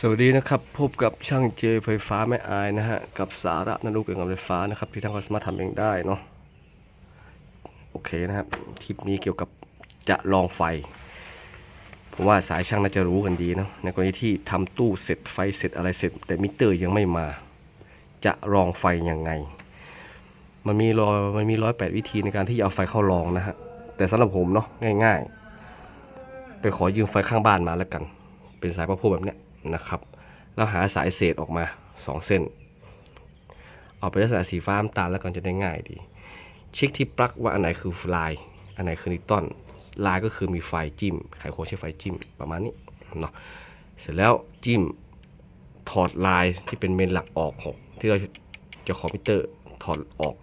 สวัสดีนะครับ พบกับช่างเจไฟฟ้าแม่อายนะฮะ กับสาระนรูเกี่ยวกับไฟฟ้านะครับ ที่ทางเราสามารถทำเองได้เนาะโอเคนะครับคลิปนี้เกี่ยวกับจะลองไฟ ผมว่าสายช่างน่าจะรู้กันดีเนาะในกรณีที่ทำตู้เสร็จไฟเสร็จอะไรเสร็จ แต่มิเตอร์ยังไม่มา จะลองไฟยังไง มันมีรอยมันมีร้อยแปดวิธีในการที่จะเอาไฟเข้าลองนะฮะแต่สำหรับผมเนาะง่าย ๆ ไปขอยืมไฟข้างบ้านมาแล้วกัน เป็นสายประโพแบบเนี้ย นะครับแล้วหาสายเศษออกมา 2 เส้น เอาไปลักษณะสีฟ้าน้ำตาลแล้วกันจะได้ง่ายดี เช็คที่ปลั๊กว่าอันไหนคือลาย อันไหนคือนิตันลายก็คือมีไฟจิ้ม ไขควงใช้ไฟจิ้มประมาณนี้เนาะ เสร็จแล้วจิ้มถอดลายที่เป็นเมนหลักออกของที่เราจะคอมพิวเตอร์ถอดออก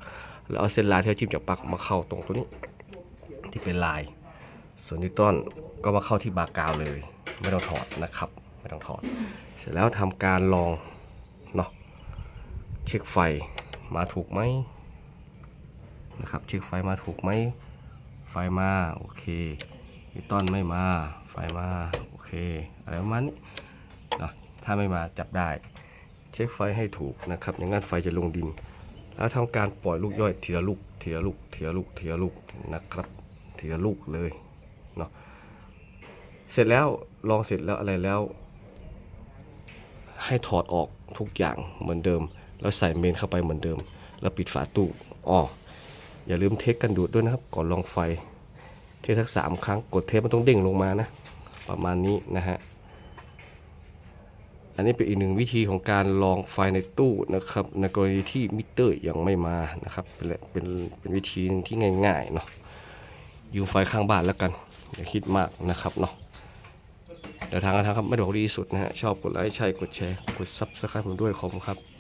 แล้วเอาเส้นลายที่เราจิ้มจากปลั๊กมาเข้าตรงตัวนี้ ที่เป็นลาย ส่วนนิวตันก็มาเข้าที่บาร์กาวเลย ไม่ต้องถอดนะครับ ไม่ต้องถอด เสร็จแล้วทำการลองเนาะเช็คไฟมาถูกไหมนะครับเช็คไฟมาถูกไหมไฟมาโอเคนิวตันไม่มาไฟมาโอเคอะไรประมาณนี้เนาะถ้าไม่มาจับได้ เช็คไฟให้ถูกนะครับอย่างนั้นไฟจะลงดิน แล้วทำการปล่อยลูกย่อยทีละลูกทีละลูกทีละลูกทีละลูกนะครับทีละลูกเลยเนาะเสร็จแล้วลองเสร็จแล้วอะไรแล้ว ให้ถอดออกทุกอย่างเหมือนเดิม แล้วใส่เมนเข้าไปเหมือนเดิม แล้วปิดฝาตู้อ๋ออย่าลืมเทสกันดูดด้วยนะครับ ก่อนลองไฟ เทสสักสามครั้งกดเทปมันต้องเด้งลงมานะ ประมาณนี้นะฮะอันนี้เป็นอีกหนึ่งวิธีของการลองไฟในตู้นะครับในกรณีที่มิเตอร์ยังไม่มานะครับเป็นเป็นเป็นวิธีหนึงที่ง่ายๆเนาะยืมไฟข้างบ้านแล้วกันอย่าคิดมากนะครับเนาะ เดี๋ยวทางกระทางครับไม่ได้บอกดีสุดนะฮะชอบกดไลค์ใช่กดแชร์กดซับสไครป์ผมด้วยขอบคุณครับ